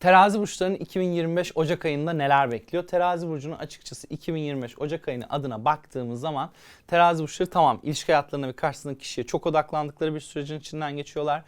Terazi burçlarının 2025 Ocak ayında neler bekliyor? Terazi burcunun açıkçası 2025 Ocak ayını adına baktığımız zaman terazi burçları tamam ilişki hayatlarına ve karşısındaki kişiye çok odaklandıkları bir sürecin içinden geçiyorlar.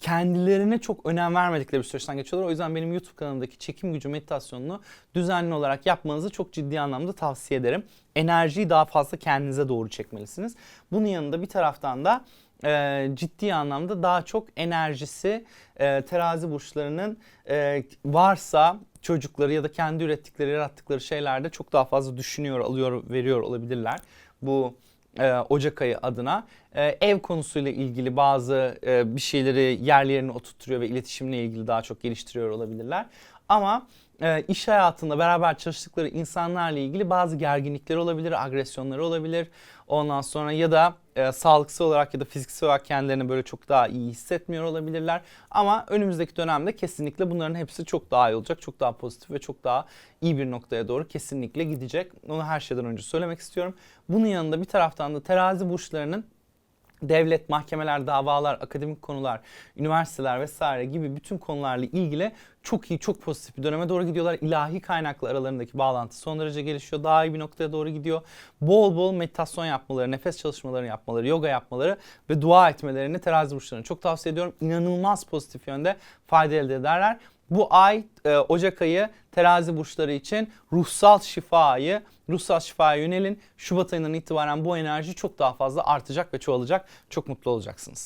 Kendilerine çok önem vermedikleri bir süreçten geçiyorlar. O yüzden benim YouTube kanalımdaki çekim gücü meditasyonunu düzenli olarak yapmanızı çok ciddi anlamda tavsiye ederim. Enerjiyi daha fazla kendinize doğru çekmelisiniz. Bunun yanında bir taraftan da e, ciddi anlamda daha çok enerjisi e, terazi burçlarının e, varsa çocukları ya da kendi ürettikleri, yarattıkları şeylerde çok daha fazla düşünüyor, alıyor, veriyor olabilirler. Bu e, Ocak ayı adına E, ev konusuyla ilgili bazı e, bir şeyleri yerli yerine oturtuyor ve iletişimle ilgili daha çok geliştiriyor olabilirler. Ama e, iş hayatında beraber çalıştıkları insanlarla ilgili bazı gerginlikleri olabilir, agresyonları olabilir. Ondan sonra ya da e, sağlıksal olarak ya da fiziksel olarak kendilerini böyle çok daha iyi hissetmiyor olabilirler. Ama önümüzdeki dönemde kesinlikle bunların hepsi çok daha iyi olacak. Çok daha pozitif ve çok daha iyi bir noktaya doğru kesinlikle gidecek. Onu her şeyden önce söylemek istiyorum. Bunun yanında bir taraftan da terazi burçlarının devlet, mahkemeler, davalar, akademik konular, üniversiteler vesaire gibi bütün konularla ilgili çok iyi, çok pozitif bir döneme doğru gidiyorlar. İlahi kaynakla aralarındaki bağlantı son derece gelişiyor. Daha iyi bir noktaya doğru gidiyor. Bol bol meditasyon yapmaları, nefes çalışmaları yapmaları, yoga yapmaları ve dua etmelerini terazi burçlarına çok tavsiye ediyorum. İnanılmaz pozitif yönde fayda elde ederler. Bu ay e, Ocak ayı terazi burçları için ruhsal şifa ayı. Ruhsal şifaya yönelin. Şubat ayından itibaren bu enerji çok daha fazla artacak ve çoğalacak. Çok mutlu olacaksınız.